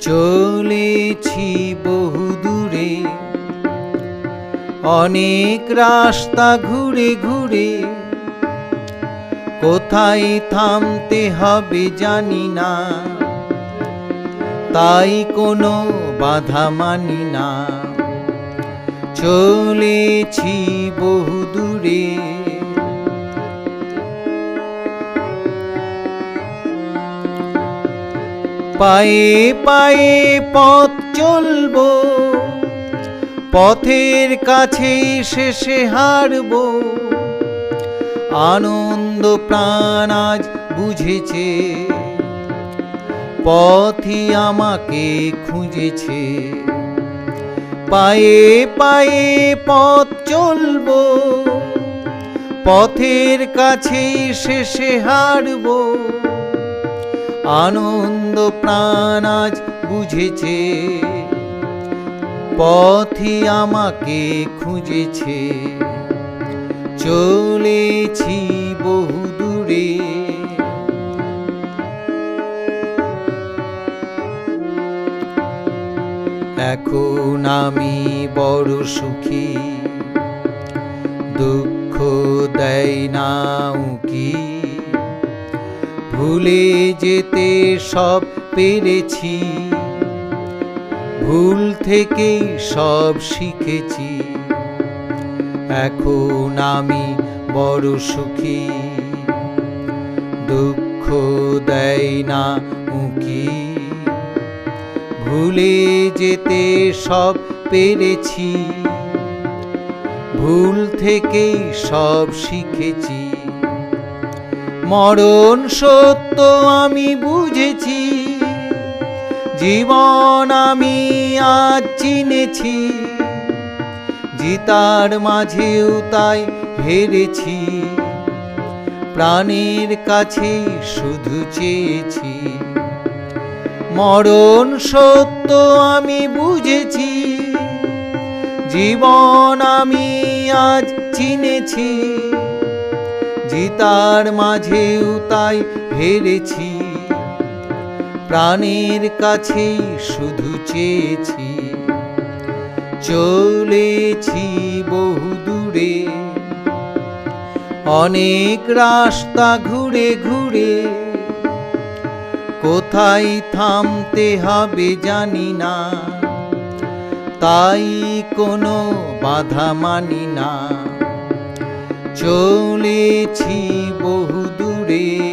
চলেছি বহু দূরে। অনেক রাস্তা ঘুরে ঘুরে। কোথায় থামতে হবে জানি না। তাই কোনো বাধা মানি না। চলেছি বহু দূরে। পায়ে পায়ে পথ চলব, পথের কাছে শেষে হারব। আনন্দ প্রাণ আজ বুঝেছে, পথই আমাকে খুঁজেছে। পায়ে পায়ে পথ চলব, পথের কাছে শেষে হারবো। আনন্দ প্রাণ আজ বুঝেছে, পথই আমাকে খুঁজেছে। চলেছি বহু দূরে। এখন আমি বড় সুখী, দুঃখ দেয় না উকি ভুলে যেতে সব পেরেছি। ভুল থেকে সব শিখেছি। এখন আমি বড় সুখী। দুঃখ দেয় না উকি। ভুলে যেতে সব পেরেছি। ভুল থেকেই সব শিখেছি। মরণ সত্য আমি বুঝেছি। জীবন আমি আজ চিনেছি। জিতার মাঝেও তাই হেরেছি। প্রাণের কাছে শুধু চেয়েছি। মরণ সত্য আমি বুঝেছি। জীবন আমি আজ চিনেছি। জিতার মাঝেও তাই হেরেছি। প্রাণের কাছে শুধু চেয়েছি। চলেছি বহু দূরে। অনেক রাস্তা ঘুরে ঘুরে। কোথায় থামতে হবে জানি না। তাই কোনো বাধা মানি না। চলেছি বহু দূরে